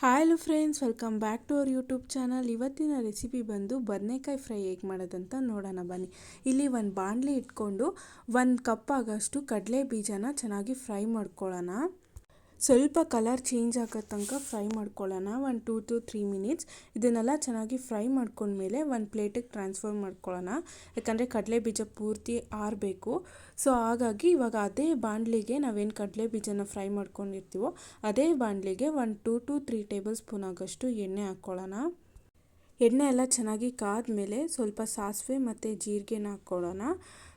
Hi hello friends welcome back to our YouTube channel ಇವತ್ತಿನ recipe ಬಂದು ಬದನೆಕಾಯಿ fry ಹೇಗೆ ಮಾಡೋದಂತ ನೋಡೋಣ ಬನ್ನಿ. ಇಲ್ಲಿ ಒಂದು ಬಾಣಲೆ ಇಟ್ಕೊಂಡು ಒಂದು ಕಪ್ ಆಗೋಷ್ಟು ಕಡಲೆ ಬೀಜನ ಚೆನ್ನಾಗಿ ಫ್ರೈ ಮಾಡ್ಕೊಳ್ಳೋಣ. ಸ್ವಲ್ಪ ಕಲರ್ ಚೇಂಜ್ ಆಗೋ ತನಕ ಫ್ರೈ ಮಾಡ್ಕೊಳ್ಳೋಣ. ಒಂದು ಟೂ ಟು ತ್ರೀ ಮಿನಿಟ್ಸ್ ಇದನ್ನೆಲ್ಲ ಚೆನ್ನಾಗಿ ಫ್ರೈ ಮಾಡ್ಕೊಂಡ್ಮೇಲೆ ಒಂದು ಪ್ಲೇಟಿಗೆ ಟ್ರಾನ್ಸ್ಫರ್ ಮಾಡ್ಕೊಳ್ಳೋಣ. ಯಾಕಂದರೆ ಕಡಲೆ ಬೀಜ ಪೂರ್ತಿ ಆರಬೇಕು. ಸೊ ಹಾಗಾಗಿ ಇವಾಗ ಅದೇ ಬಾಣಲಿಗೆ ನಾವೇನು ಕಡಲೆ ಬೀಜನ ಫ್ರೈ ಮಾಡ್ಕೊಂಡಿರ್ತೀವೋ, ಅದೇ ಬಾಣಲಿಗೆ ಒಂದು two to three tablespoon ಆಗೋಷ್ಟು ಎಣ್ಣೆ ಹಾಕ್ಕೊಳ್ಳೋಣ. ಎಣ್ಣೆ ಎಲ್ಲ ಚೆನ್ನಾಗಿ ಕಾದ್ಮೇಲೆ ಸ್ವಲ್ಪ ಸಾಸಿವೆ ಮತ್ತು ಜೀರಿಗೆನ ಹಾಕ್ಕೊಳ್ಳೋಣ.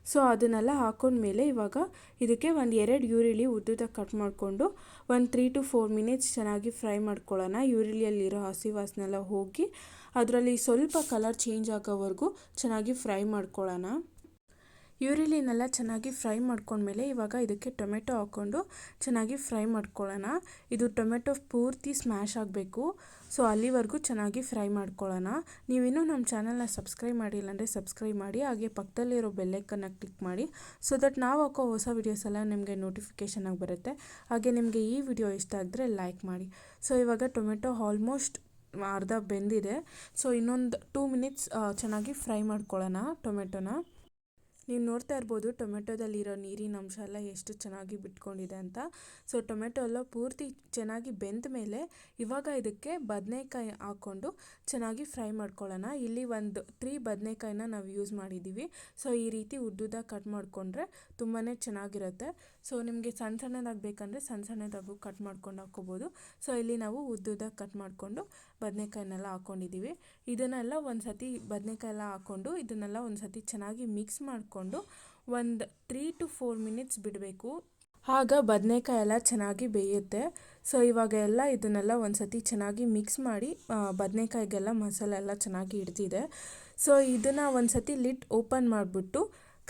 ಸೊ, ಅದನ್ನೆಲ್ಲ ಹಾಕೊಂಡ್ಮೇಲೆ ಇವಾಗ ಇದಕ್ಕೆ ಒಂದು ಎರಡು ಈರುಳ್ಳಿ ಉದ್ದುದಾಗಿ ಕಟ್ ಮಾಡಿಕೊಂಡು ಒಂದು ತ್ರೀ ಟು ಫೋರ್ ಮಿನಿಟ್ಸ್ ಚೆನ್ನಾಗಿ ಫ್ರೈ ಮಾಡ್ಕೊಳ್ಳೋಣ. ಈರುಳ್ಳಿಯಲ್ಲಿರೋ ಹಸಿ ವಾಸನೆಲ್ಲ ಹೋಗಿ ಅದರಲ್ಲಿ ಸ್ವಲ್ಪ ಕಲರ್ ಚೇಂಜ್ ಆಗೋವರೆಗೂ ಚೆನ್ನಾಗಿ ಫ್ರೈ ಮಾಡ್ಕೊಳ್ಳೋಣ. ಈರುಳ್ಳಿನೆಲ್ಲ ಚೆನ್ನಾಗಿ ಫ್ರೈ ಮಾಡ್ಕೊಂಡ್ಮೇಲೆ ಇವಾಗ ಇದಕ್ಕೆ ಟೊಮೆಟೊ ಹಾಕ್ಕೊಂಡು ಚೆನ್ನಾಗಿ ಫ್ರೈ ಮಾಡ್ಕೊಳ್ಳೋಣ. ಇದು ಟೊಮೆಟೊ ಪೂರ್ತಿ ಸ್ಮ್ಯಾಶ್ ಆಗಬೇಕು. ಸೊ, ಅಲ್ಲಿವರೆಗೂ ಚೆನ್ನಾಗಿ ಫ್ರೈ ಮಾಡ್ಕೊಳ್ಳೋಣ. ನೀವಿನ್ನೂ ನಮ್ಮ ಚಾನಲ್ನ ಸಬ್ಸ್ಕ್ರೈಬ್ ಮಾಡಿಲ್ಲ ಅಂದರೆ ಸಬ್ಸ್ಕ್ರೈಬ್ ಮಾಡಿ, ಹಾಗೆ ಪಕ್ಕದಲ್ಲಿರೋ ಬೆಲ್ಲೈಕನ್ನ ಕ್ಲಿಕ್ ಮಾಡಿ, ಸೊ ದಟ್ ನಾವು ಹಾಕೋ ಹೊಸ ವೀಡಿಯೋಸ್ ಎಲ್ಲ ನಿಮಗೆ ನೋಟಿಫಿಕೇಷನ್ ಆಗಿ ಬರುತ್ತೆ. ಹಾಗೆ ನಿಮಗೆ ಈ ವಿಡಿಯೋ ಇಷ್ಟ ಆದರೆ ಲೈಕ್ ಮಾಡಿ. ಸೊ, ಇವಾಗ ಟೊಮೆಟೊ ಆಲ್ಮೋಸ್ಟ್ ಅರ್ಧ ಬೆಂದಿದೆ. ಸೊ, ಇನ್ನೊಂದು ಟೂ ಮಿನಿಟ್ಸ್ ಚೆನ್ನಾಗಿ ಫ್ರೈ ಮಾಡ್ಕೊಳ್ಳೋಣ ಟೊಮೆಟೊನ. ನೀವು ನೋಡ್ತಾ ಇರ್ಬೋದು ಟೊಮೆಟೊದಲ್ಲಿರೋ ನೀರಿನ ಅಂಶ ಎಲ್ಲ ಎಷ್ಟು ಚೆನ್ನಾಗಿ ಬಿಟ್ಕೊಂಡಿದೆ ಅಂತ. ಸೊ ಟೊಮೆಟೊ ಎಲ್ಲ ಪೂರ್ತಿ ಚೆನ್ನಾಗಿ ಬೆಂದ ಮೇಲೆ ಇವಾಗ ಇದಕ್ಕೆ ಬದನೆಕಾಯಿ ಹಾಕ್ಕೊಂಡು ಚೆನ್ನಾಗಿ ಫ್ರೈ ಮಾಡ್ಕೊಳ್ಳೋಣ. ಇಲ್ಲಿ ಒಂದು ತ್ರೀ ಬದನೆಕಾಯಿನ ನಾವು ಯೂಸ್ ಮಾಡಿದ್ದೀವಿ. ಸೊ ಈ ರೀತಿ ಉದ್ದುದ ಕಟ್ ಮಾಡಿಕೊಂಡ್ರೆ ತುಂಬಾ ಚೆನ್ನಾಗಿರುತ್ತೆ. ಸೊ ನಿಮಗೆ ಸಣ್ಣ ಸಣ್ಣದಾಗಿ ಬೇಕಂದರೆ ಸಣ್ಣ ಸಣ್ಣದಾಗೂ ಕಟ್ ಮಾಡ್ಕೊಂಡು ಹಾಕ್ಕೋಬೋದು. ಸೊ ಇಲ್ಲಿ ನಾವು ಉದ್ದುದ ಕಟ್ ಮಾಡಿಕೊಂಡು ಬದನೆಕಾಯಿನೆಲ್ಲ ಹಾಕ್ಕೊಂಡಿದ್ದೀವಿ ಇದನ್ನೆಲ್ಲ ಒಂದು ಸತಿ ಬದನೆಕಾಯಿ ಎಲ್ಲ ಹಾಕ್ಕೊಂಡು ಇದನ್ನೆಲ್ಲ ಒಂದು ಸತಿ ಚೆನ್ನಾಗಿ ಮಿಕ್ಸ್ ಮಾಡಿಕೊಂಡು ಒಂದು ತ್ರೀ ಟು ಫೋರ್ ಮಿನಿಟ್ಸ್ ಬಿಡಬೇಕು. ಆಗ ಬದನೆಕಾಯಿ ಎಲ್ಲ ಚೆನ್ನಾಗಿ ಬೇಯುತ್ತೆ. ಸೊ ಇವಾಗ ಎಲ್ಲ ಇದನ್ನೆಲ್ಲ ಒಂದು ಸತಿ ಚೆನ್ನಾಗಿ ಮಿಕ್ಸ್ ಮಾಡಿ ಬದನೆಕಾಯಿಗೆಲ್ಲ ಮಸಾಲೆ ಎಲ್ಲ ಚೆನ್ನಾಗಿ ಹಿಡ್ದಿದೆ. ಸೊ ಇದನ್ನು ಒಂದು ಸತಿ ಲಿಟ್ ಓಪನ್ ಮಾಡಿಬಿಟ್ಟು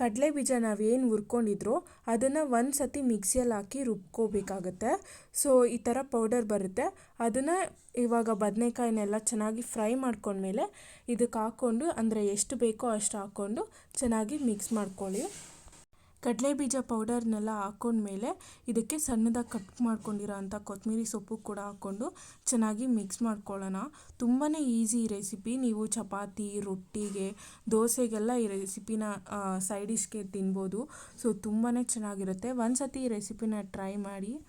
ಕಡಲೆ ಬೀಜ ನಾವೇನು ಹುರ್ಕೊಂಡಿದ್ರೋ ಅದನ್ನು ಒಂದು ಸತಿ ಮಿಕ್ಸಿಯಲ್ಲಿ ಹಾಕಿ ರುಬ್ಕೋಬೇಕಾಗತ್ತೆ. ಸೊ ಈ ಥರ ಪೌಡರ್ ಬರುತ್ತೆ. ಅದನ್ನು ಇವಾಗ ಬದನೆಕಾಯಿನೆಲ್ಲ ಚೆನ್ನಾಗಿ ಫ್ರೈ ಮಾಡ್ಕೊಂಡ್ಮೇಲೆ ಇದಕ್ಕೆ ಹಾಕ್ಕೊಂಡು ಅಂದರೆ ಎಷ್ಟು ಬೇಕೋ ಅಷ್ಟು ಹಾಕ್ಕೊಂಡು ಚೆನ್ನಾಗಿ ಮಿಕ್ಸ್ ಮಾಡ್ಕೊಳ್ಳಿ. ಕಡಲೆ ಬೀಜ ಪೌಡರ್ನೆಲ್ಲ ಹಾಕೊಂಡ್ಮೇಲೆ ಇದಕ್ಕೆ ಸಣ್ಣದಾಗಿ ಕಟ್ ಮಾಡ್ಕೊಂಡಿರೋ ಅಂಥ ಸೊಪ್ಪು ಕೂಡ ಹಾಕ್ಕೊಂಡು ಚೆನ್ನಾಗಿ ಮಿಕ್ಸ್ ಮಾಡ್ಕೊಳ್ಳೋಣ. ತುಂಬಾ ಈಸಿ ರೆಸಿಪಿ. ನೀವು ಚಪಾತಿ, ರೊಟ್ಟಿಗೆ, ದೋಸೆಗೆಲ್ಲ ಈ ರೆಸಿಪಿನ ಸೈಡ್ ಡಿಶ್ಗೆ ತಿನ್ಬೋದು. ಸೊ ತುಂಬಾ ಚೆನ್ನಾಗಿರುತ್ತೆ. ಒಂದು ಸತಿ ಈ ರೆಸಿಪಿನ ಟ್ರೈ ಮಾಡಿ.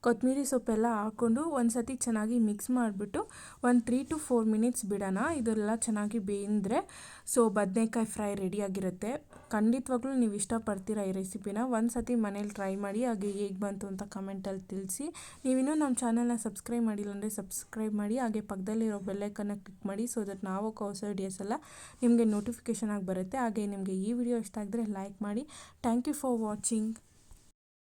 ಕೊತ್ತಂಬರಿ ಸೊಪ್ಪೆಲ್ಲ ಹಾಕ್ಕೊಂಡು ಒಂದು ಸತಿ ಚೆನ್ನಾಗಿ ಮಿಕ್ಸ್ ಮಾಡಿಬಿಟ್ಟು ಒಂದು ತ್ರೀ ಟು ಫೋರ್ ಮಿನಿಟ್ಸ್ ಬಿಡೋಣ. ಇದೆಲ್ಲ ಚೆನ್ನಾಗಿ ಬೇಂದರೆ, ಸೊ, ಬದನೆಕಾಯಿ ಫ್ರೈ ರೆಡಿಯಾಗಿರುತ್ತೆ ಖಂಡಿತವಾಗ್ಲೂ ನೀವು ಇಷ್ಟಪಡ್ತೀರ ಈ ರೆಸಿಪಿನ ಒಂದು ಸತಿ ಮನೇಲಿ ಟ್ರೈ ಮಾಡಿ, ಹಾಗೆ ಹೇಗೆ ಬಂತು ಅಂತ ಕಮೆಂಟಲ್ಲಿ ತಿಳಿಸಿ. ನೀವಿನ್ನೂ ನಮ್ಮ ಚಾನಲ್ನ ಸಬ್ಸ್ಕ್ರೈಬ್ ಮಾಡಿಲ್ಲ ಅಂದರೆ ಸಬ್ಸ್ಕ್ರೈಬ್ ಮಾಡಿ, ಹಾಗೆ ಪಕ್ಕದಲ್ಲಿರೋ ಬೆಲ್ಲೈಕನ್ನ ಕ್ಲಿಕ್ ಮಾಡಿ ಸೊ ದಟ್ ನಾವು ಹೊಸ ವಿಡಿಯೋಸ್ ಎಲ್ಲ ನಿಮಗೆ ನೋಟಿಫಿಕೇಷನ್ ಆಗಿ ಬರುತ್ತೆ. ಹಾಗೆ ನಿಮಗೆ ಈ ವಿಡಿಯೋ ಇಷ್ಟ ಆಗಿದ್ರೆ ಲೈಕ್ ಮಾಡಿ. Thank you for watching